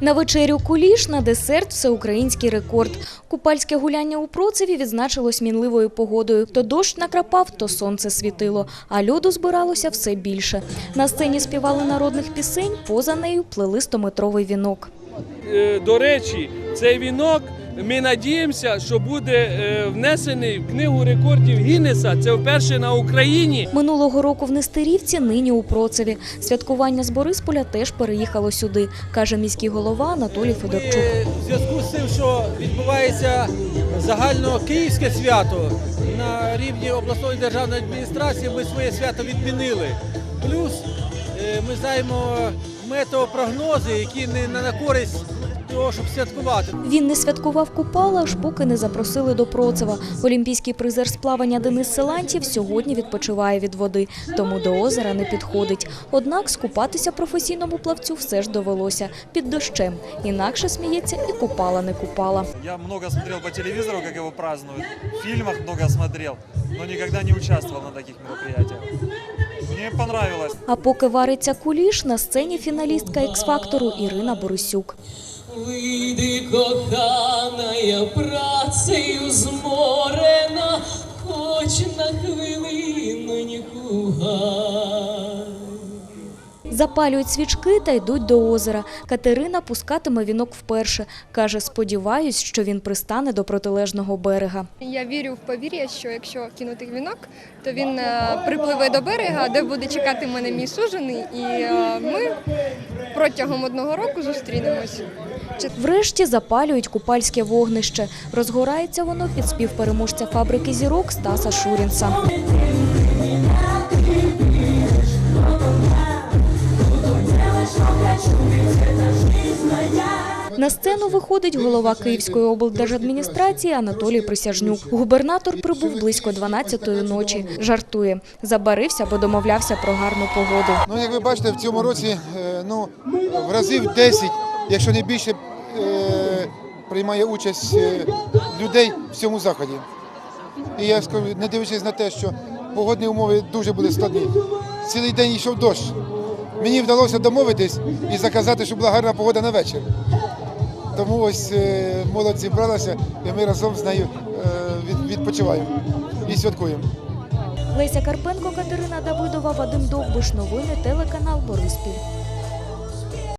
На вечерю куліш, на десерт всеукраїнський рекорд. Купальське гуляння у Процеві відзначилось мінливою погодою. То дощ накрапав, то сонце світило, а льоду збиралося все більше. На сцені співали народних пісень, поза нею плели стометровий вінок. Е, До речі, цей вінок ми надіємося, що буде е, внесений в книгу рекордів Гіннеса. Це вперше на Україні. Минулого року в Нестерівці, нині у Процеві. Святкування з Борисполя теж переїхало сюди, каже міський голова Анатолій Федорчук. Ми в зв'язку з тим, що відбувається загальнокиївське свято на рівні обласної державної адміністрації, ми своє свято відмінили. Плюс е, ми знаємо метеопрогнози, які не на користь того, щоб святкувати. Він не святкував Купала, аж поки не запросили до Процева. Олімпійський призер з плавання Денис Силантьєв сьогодні відпочиває від води, тому до озера не підходить. Однак скупатися професійному плавцю все ж довелося під дощем. Інакше сміється і Купала не купала. Я много смотрел по телевизору, как его празднуют. В фильмах много смотрел, но никогда не участвовал на таких мероприятиях. Мне понравилось. А поки вариться куліш, на сцені фіналістка X-фактору Ірина Борисюк. Вийди, кохана, я працею зморена, хоч на хвилину гай. Запалюють свічки та йдуть до озера. Катерина пускатиме вінок вперше. Каже, сподіваюсь, що він пристане до протилежного берега. Я вірю в повір'я, що якщо кинути вінок, то він е, припливе до берега, де буде чекати мене мій сужений, і е, ми протягом одного року зустрінемось. Врешті запалюють купальське вогнище. Розгорається воно під спів переможця фабрики зірок Стаса Шурінса. На сцену виходить голова Київської облдержадміністрації Анатолій Присяжнюк. Губернатор прибув близько 12-ї ночі. Жартує. Забарився, бо домовлявся про гарну погоду. Ну, як ви бачите, в цьому році е, ну, в разів 10, якщо не більше, е, приймає участь е, людей в цьому заході. І я скажу, не дивлячись на те, що погодні умови дуже були складні. Цілий день йшов дощ. Мені вдалося домовитись і заказати, щоб була гарна погода на вечір. Тому ось е, молодь зібралася, і ми разом з нею е, відпочиваємо і святкуємо. Леся Карпенко, Катерина Давидова, Вадим Довбуш, Новини телеканал Бориспіль.